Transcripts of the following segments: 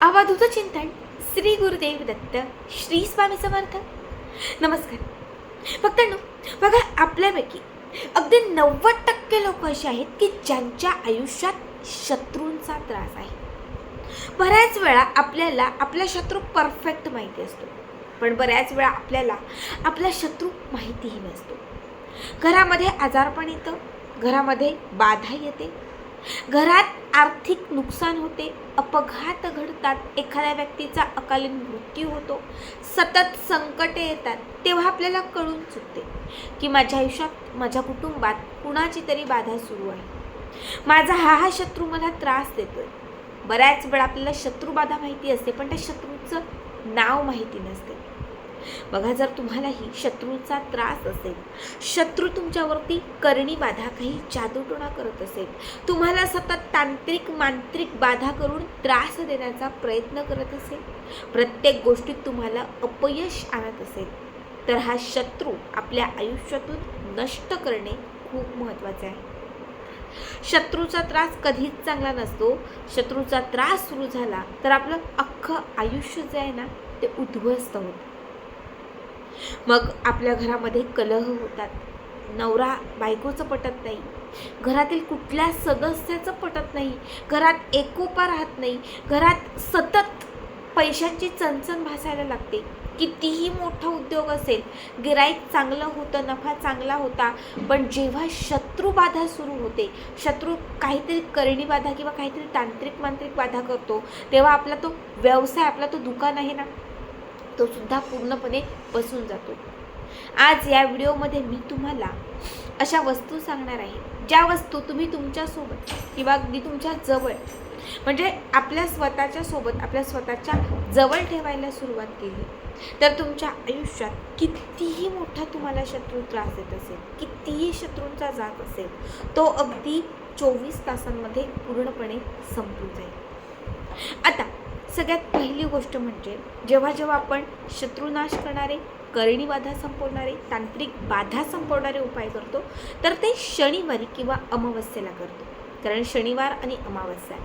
अवधूत चिंतन श्री गुरुदेव दत्त श्री स्वामी समर्थ. नमस्कार. फक्त बघा आपल्यापैकी अगदी नव्वद टक्के लोक असे आहेत की ज्यांच्या आयुष्यात शत्रूंचा त्रास आहे. बऱ्याच वेळा आपल्याला आपला शत्रू परफेक्ट माहिती असतो. पण बऱ्याच वेळा आपल्याला आपला शत्रू माहितीही नसतो. घरामध्ये आजारपण येतं घरामध्ये बाधा येते. घरात आर्थिक नुकसान होते अपघात घडतात एखाद्या व्यक्तीचा अकालीन मृत्यू होतो सतत संकटे येतात तेव्हा आपल्याला कळून चुकते की माझ्या आयुष्यात माझ्या कुटुंबात कुणाची तरी बाधा सुरू आहे. माझा हा हा शत्रू मला त्रास देतोय. बऱ्याच वेळा आपल्याला शत्रू बाधा माहिती असते पण त्या शत्रूचं नाव माहिती नसते. बघा जर तुम्हालाही शत्रूचा त्रास असेल शत्रू तुमच्यावरती करणी बाधा काही जादूटोणा करत असेल तुम्हाला सतत तांत्रिक मांत्रिक बाधा करून त्रास देण्याचा प्रयत्न करत असेल प्रत्येक गोष्टीत तुम्हाला अपयश आणत असेल तर हा शत्रू आपल्या आयुष्यातून नष्ट करणे खूप महत्त्वाचे आहे. शत्रूचा त्रास कधीच चांगला नसतो. शत्रूचा त्रास सुरू झाला तर आपलं अख्खं आयुष्य जे आहे ना ते उद्ध्वस्त होतं. मग आपल्या घरामध्ये कलह होतात. नवरा बायकोचं पटत नाही. घरातील कुठल्या सदस्याचं पटत नाही. घरात एकोपा राहत नाही. घरात सतत पैशांची चणचण भासायला लागते. कितीही मोठा उद्योग असेल गिराईक चांगलं होतं नफा चांगला होता पण जेव्हा शत्रू बाधा सुरू होते शत्रू काहीतरी करणी बाधा किंवा काहीतरी तांत्रिक मांत्रिक बाधा करतो तेव्हा आपला तो व्यवसाय आपला तो दुकान आहे ना? तो सुद्धा पूर्णपणे बसून जातो. आज या व्हिडिओमध्ये मी तुम्हाला अशा वस्तू सांगणार आहे ज्या वस्तू तुम्ही तुमच्यासोबत किंवा अगदी तुमच्या जवळ म्हणजे आपल्या स्वतःच्या सोबत आपल्या स्वतःच्या जवळ ठेवायला सुरुवात केली तर तुमच्या आयुष्यात कितीही मोठा तुम्हाला शत्रू त्रास देत असेल कितीही शत्रूंचा जात असेल तो अगदी चोवीस तासांमध्ये पूर्णपणे संपून जाईल. आता सगळ्यात पहिली गोष्ट म्हणजे जेव्हा जेव्हा आपण शत्रुनाश करणारे करणी बाधा संपवणारे तांत्रिक बाधा संपवणारे उपाय करतो तर ते शनिवारी किंवा अमावस्येला करतो. कारण शनिवार आणि अमावस्या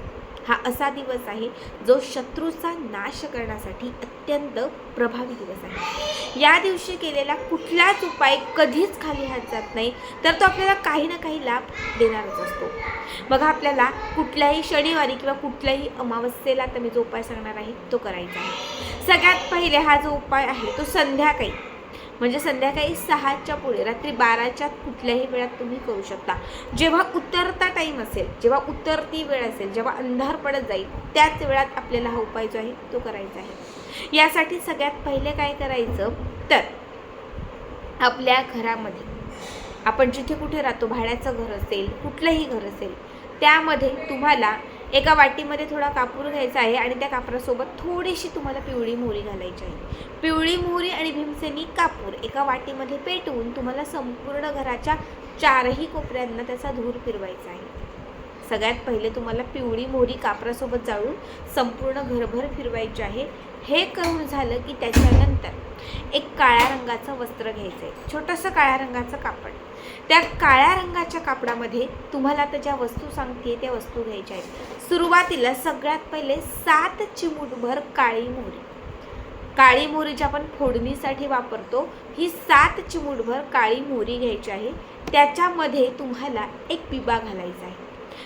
हा असा दिवस आहे जो शत्रूचा नाश करण्यासाठी अत्यंत प्रभावी दिवस आहे. या दिवशी केलेला कुठलाच उपाय कधीच खाली हात जात नाही तर तो आपल्याला काही ना काही लाभ देणारच असतो. बघा आपल्याला कुठल्याही शनिवारी किंवा कुठल्याही अमावस्येला तर मी जो उपाय सांगणार आहे तो करायचा आहे. सगळ्यात पहिले हा जो उपाय आहे तो संध्याकाळी. म्हणजे संध्याकाळी सहाच्या पुढे रात्री बाराच्या कुठल्याही वेळात तुम्ही करू शकता. जेव्हा उतरता टाईम असेल जेव्हा उतरती वेळ असेल जेव्हा अंधार पडत जाईल त्याच वेळात आपल्याला हा उपाय जो आहे तो करायचा आहे. यासाठी सगळ्यात पहिले काय करायचं? तर आपल्या घरामध्ये आपण जिथे कुठे राहतो भाड्याचं घर असेल कुठलंही घर असेल त्यामध्ये तुम्हाला एका वाटीमध्ये थोडा कापूर घ्यायचा आहे आणि त्या कापरासोबत थोडीशी तुम्हाला पिवळी मोहरी घालायची आहे. पिवळी मोहरी आणि भीमसेनी कापूर एका वाटीमध्ये पेटवून तुम्हाला संपूर्ण घराच्या चारही कोपऱ्यांना त्याचा धूर फिरवायचा आहे. सगळ्यात पहिले तुम्हाला पिवळी मोहरी कापरासोबत जाळून संपूर्ण घरभर फिरवायची आहे. हे करून झालं की त्याच्यानंतर एक काळ्या रंगाचं वस्त्र घ्यायचं आहे छोटंसं काळ्या रंगाचं कापड. त्या काळ्या रंगाच्या कापडामध्ये तुम्हाला तर ज्या वस्तू सांगते त्या वस्तू घ्यायच्या आहेत. सुरुवातीला सगळ्यात पहिले सात चिमूटभर काळी मोहरी काळी मोहरी जी आपण फोडणीसाठी वापरतो. ही सात चिमूटभर काळी मोहरी घ्यायची आहे. त्याच्यामध्ये तुम्हाला एक पिबा घालायचा आहे.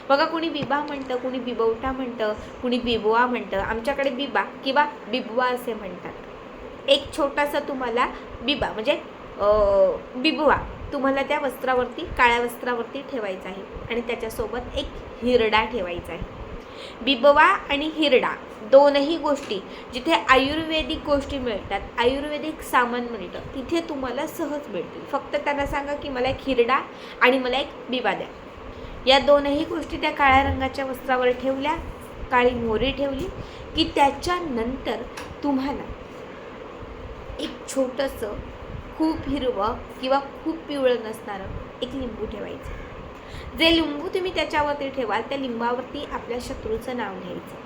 बघा कोणी बिबा म्हणतं कोणी बिबवटा म्हणतं कुणी बिबवा म्हणतं. आमच्याकडे बिबा किंवा बिबवा असे म्हणतात. एक छोटासा तुम्हाला बिबा म्हणजे बिबवा तुम्हाला त्या वस्त्रावरती काळ्या वस्त्रावरती ठेवायचा आहे. आणि त्याच्यासोबत एक हिरडा ठेवायचा आहे. बिबवा आणि हिरडा दोनही गोष्टी जिथे आयुर्वेदिक गोष्टी मिळतात आयुर्वेदिक सामान मिळतं तिथे तुम्हाला सहज मिळतील. फक्त त्यांना सांगा की मला एक हिरडा आणि मला एक बिबा द्या. या दोनही गोष्टी त्या काळ्या रंगाच्या वस्त्रावर ठेवल्या काळी मोहरी ठेवली की त्याच्यानंतर तुम्हाला एक छोटंसं खूप हिरवं किंवा खूप पिवळं नसणारं एक लिंबू ठेवायचं. जे लिंबू तुम्ही त्याच्यावरती ठेवाल त्या लिंबावरती आपल्या शत्रूचं नाव लिहायचं.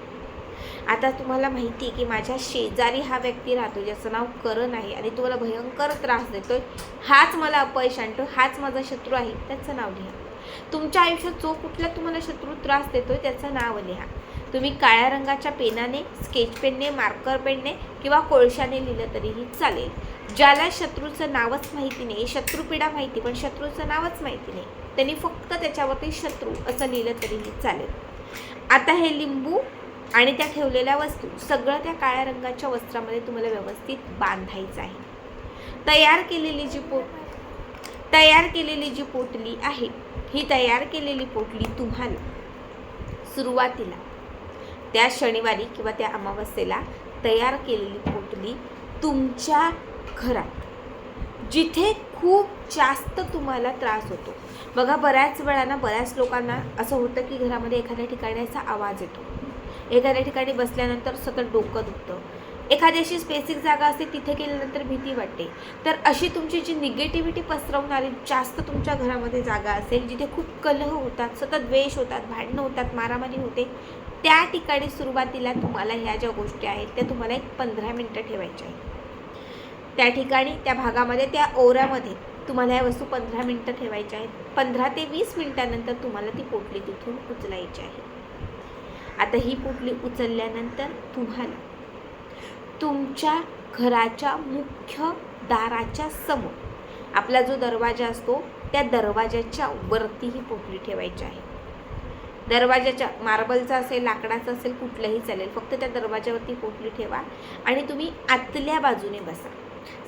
आता तुम्हाला माहिती आहे की माझ्या शेजारी हा व्यक्ती राहतो ज्याचं नाव करण आहे आणि तुम्हाला भयंकर त्रास देतोय. हाच मला अपयश आणतो हाच माझा शत्रू आहे त्याचं नाव लिहा. तुमच्या आयुष्यात जो कुठला तुम्हाला शत्रू त्रास देतोय त्याचं नाव लिहा. तुम्ही काळ्या रंगाच्या पेनाने स्केच पेनने मार्कर पेनने किंवा कोळशाने लिहिलं तरीही चालेल. ज्याला शत्रूचं नावच माहिती नाही शत्रुपीडा माहिती पण शत्रूचं नावच माहिती नाही त्यांनी फक्त त्याच्यावरती शत्रू असं लिहिलं तरीही चालेल. आता हे लिंबू आणि त्या ठेवलेल्या वस्तू सगळं त्या काळ्या रंगाच्या वस्त्रामध्ये तुम्हाला व्यवस्थित बांधायचं आहे. तयार केलेली जी पो तयार केलेली जी पोटली आहे ही तयार केलेली पोटली तुम्हाला सुरुवातीला त्या शनिवारी किंवा त्या अमावस्येला तयार केलेली पोटली तुमच्या घरात जिथे खूप जास्त तुम्हाला त्रास होतो. बघा बऱ्याच वेळाना बऱ्याच लोकांना असं होतं की घरामध्ये एखाद्या ठिकाणी असा आवाज येतो. एखाद्या ठिकाणी बसल्यानंतर सतत डोकं दुखतं. एखाद्याशी अशी स्पेसिक जागा असते तिथे गेल्यानंतर भीती वाटते. तर अशी तुमची जी निगेटिव्हिटी पसरवणारी जास्त तुमच्या घरामध्ये जागा असेल जिथे खूप कलह होतात सतत द्वेष होतात भांडणं होतात मारामारी होते त्या ठिकाणी सुरुवातीला तुम्हाला ह्या ज्या गोष्टी आहेत त्या तुम्हाला एक पंधरा मिनटं ठेवायच्या आहेत. त्या ठिकाणी त्या भागामध्ये त्या ओऱ्यामध्ये तुम्हाला या वस्तू पंधरा मिनटं ठेवायच्या आहेत. पंधरा ते वीस मिनटानंतर तुम्हाला ती पोटली तिथून उचलायची आहे. आता ही पोटली उचलल्यानंतर तुम्हाला तुमच्या घराच्या मुख्य दाराच्या समोर. आपला जो दरवाजा असतो त्या दरवाजाच्या वरती ही पोटली ठेवायची आहे. दरवाजाच्या मार्बलचा असेल लाकडाचा असेल कुठलंही चालेल फक्त त्या दरवाजावरती पोटली ठेवा आणि तुम्ही आतल्या बाजूने बसा.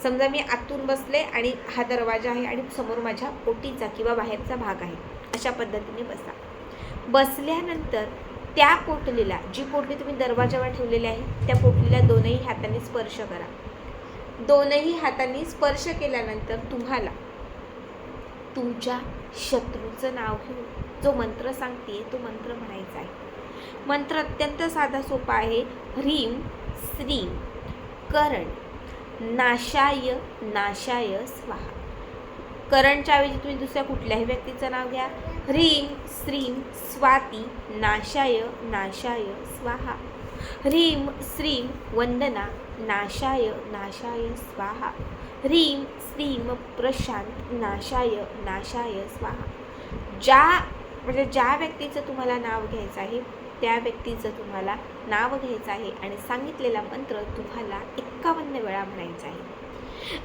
समजा मी आतून बसले आणि हा दरवाजा आहे आणि समोर माझ्या पोटीचा किंवा बाहेरचा भाग आहे अशा पद्धतीने बसा. बसल्यानंतर त्या पोटलीला जी पोटली तुम्ही दरवाजावर ठेवलेली आहे त्या पोटलीला दोनही हाताने स्पर्श करा. दोनही हातांनी स्पर्श केल्यानंतर तुम्हाला तुमच्या शत्रूचं नाव घेऊन जो मंत्र सांगते तो मंत्र म्हणायचा आहे. मंत्र अत्यंत साधा सोपा आहे. ह्रीम श्रीम करण नाशाय नाशाय स्वाहा. करणच्या ऐवजी तुम्ही दुसऱ्या कुठल्याही व्यक्तीचं नाव घ्या. ह्रीं श्रीम स्वाती नाशाय नाशाय स्वाहा. ह्रीं श्रीम वंदना नाशाय नाशाय स्वाहा. ह्रीं श्रीम प्रशांत नाशाय नाशाय स्वाहा. ज्या म्हणजे ज्या व्यक्तीचं तुम्हाला नाव घ्यायचं आहे त्या व्यक्तीचं तुम्हाला नाव घ्यायचं आहे आणि सांगितलेला मंत्र तुम्हाला एक्कावन्न वेळा म्हणायचा आहे.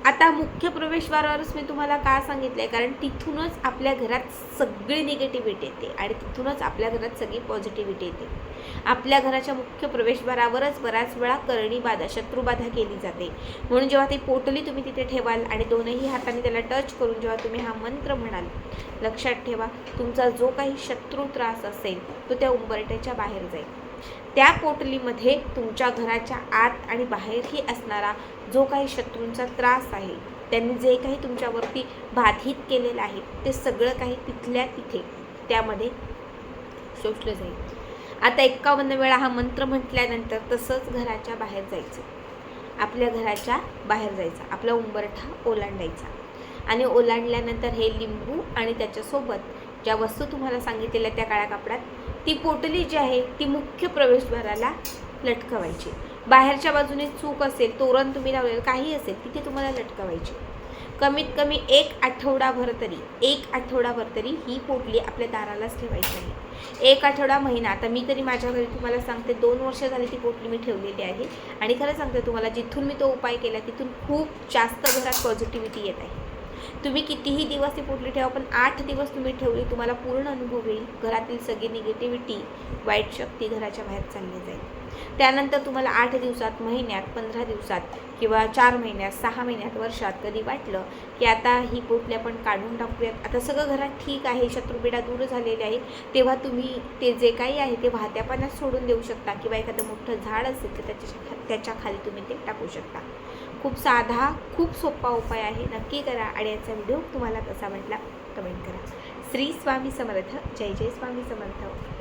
आता मुख्य प्रवेशद्वारावरच मी तुम्हाला का सांगितलं आहे कारण तिथूनच आपल्या घरात सगळी निगेटिव्हिटी येते आणि तिथूनच आपल्या घरात सगळी पॉझिटिव्हिटी येते. आपल्या घराच्या मुख्य प्रवेशद्वारावरच बऱ्याच वेळा करणीबाधा शत्रुबाधा केली जाते. म्हणून जेव्हा ती पोटली तुम्ही तिथे ठेवाल आणि दोनही हाताने त्याला टच करून जेव्हा तुम्ही हा मंत्र म्हणाल लक्षात ठेवा तुमचा जो काही शत्रू त्रास असेल तो त्या उंबरट्याच्या बाहेर जाईल. त्या पोटलीमध्ये तुमच्या घराच्या आत आणि बाहेरही असणारा जो काही शत्रूंचा त्रास आहे त्यांनी जे काही तुमच्यावरती बाधित केलेलं आहे ते सगळं काही तिथल्या तिथे त्यामध्ये शोषलं जाईल. आता एक्कावन्न वेळा हा मंत्र म्हटल्यानंतर तसंच घराच्या बाहेर जायचं. आपल्या घराच्या बाहेर जायचा. आपला उंबरठा ओलांडायचा. आणि ओलांडल्यानंतर हे लिंबू आणि त्याच्यासोबत ज्या वस्तू तुम्हाला सांगितलेल्या त्या काळ्या कापडात ती पोटली जी आहे ती मुख्य प्रवेशद्वाराला लटकवायची. बाहेरच्या बाजूने चूक असेल तोरण तुम्ही लावलेलं काही असेल तिथे तुम्हाला लटकवायची. कमीत कमी एक आठवडाभर तरी एक आठवडाभर तरी ही पोटली आपल्या दारालाच ठेवायची आहे. एक आठवडा महिना आता मी तरी माझ्या घरी तुम्हाला सांगते दोन वर्ष झाली ती पोटली मी ठेवलेली आहे. आणि खरं सांगते तुम्हाला जिथून मी तो उपाय केला तिथून खूप जास्त घरात पॉझिटिव्हिटी येत आहे. तुम्ही कितीही दिवस ती पोटली ठेवा पण आठ दिवस तुम्ही ठेवली तुम्हाला पूर्ण अनुभव येईल घरातील सगळी निगेटिव्हिटी वाईट शक्ती घराच्या बाहेर चालली जाईल. त्यानंतर तुम्हाला आठ दिवसात महिन्यात पंधरा दिवसात किंवा चार महिन्यात सहा महिन्यात वर्षात कधी वाटलं की आता ही पोटली आपण काढून टाकूयात. आता सगळं घरात ठीक आहे शत्रुपीडा दूर झालेली आहे. तेव्हा तुम्ही ते जे काही आहे ते वाहत्या पाण्यात सोडून देऊ शकता किंवा एखादं मोठं झाड असेल तर त्याच्या त्याच्याखाली तुम्ही ते टाकू शकता. खूप साधा खूप सोपा उपाय आहे. नक्की करा आणि याचा व्हिडिओ तुम्हाला कसा वाटला कमेंट करा. श्री स्वामी समर्थ. जय जय स्वामी समर्थ.